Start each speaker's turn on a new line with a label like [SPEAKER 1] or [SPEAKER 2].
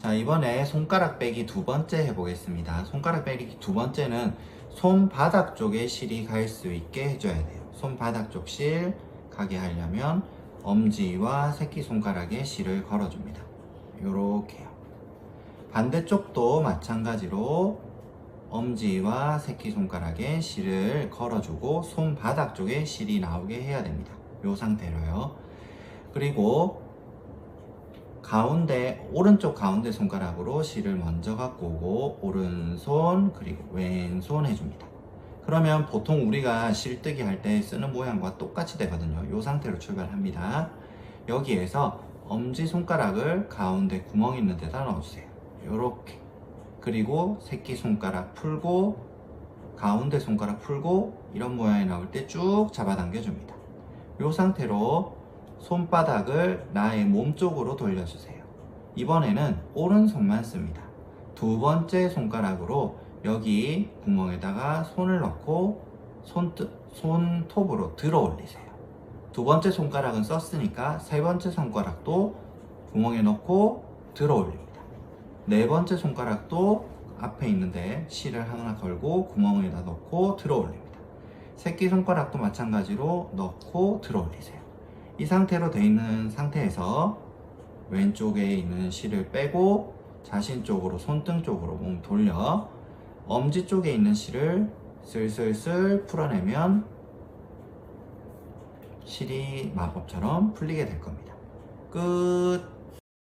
[SPEAKER 1] 자, 이번에 손가락 빼기 두 번째 해보겠습니다. 손가락 빼기 두 번째는 손바닥 쪽에 실이 갈 수 있게 해줘야 돼요. 손바닥 쪽 실 가게 하려면 엄지와 새끼손가락에 실을 걸어줍니다. 요렇게요. 반대쪽도 마찬가지로 엄지와 새끼손가락에 실을 걸어주고 손바닥 쪽에 실이 나오게 해야 됩니다. 요 상태로요. 그리고 가운데 오른쪽 가운데 손가락으로 실을 먼저 갖고 오고 오른손 그리고 왼손 해줍니다. 그러면 보통 우리가 실뜨기 할 때 쓰는 모양과 똑같이 되거든요. 이 상태로 출발합니다. 여기에서 엄지 손가락을 가운데 구멍 있는 데다 넣어주세요. 이렇게 그리고 새끼 손가락 풀고 가운데 손가락 풀고 이런 모양이 나올 때 쭉 잡아당겨 줍니다. 이 상태로 손바닥을 나의 몸 쪽으로 돌려주세요. 이번에는 오른손만 씁니다. 두 번째 손가락으로 여기 구멍에다가 손을 넣고 손, 손톱으로 들어 올리세요. 두 번째 손가락은 썼으니까 세 번째 손가락도 구멍에 넣고 들어 올립니다. 네 번째 손가락도 앞에 있는데 실을 하나 걸고 구멍에다 넣고 들어 올립니다. 새끼 손가락도 마찬가지로 넣고 들어 올리세요. 이 상태로 돼 있는 상태에서 왼쪽에 있는 실을 빼고 자신 쪽으로 손등 쪽으로 몸 돌려 엄지 쪽에 있는 실을 슬슬슬 풀어내면 실이 마법처럼 풀리게 될 겁니다. 끝.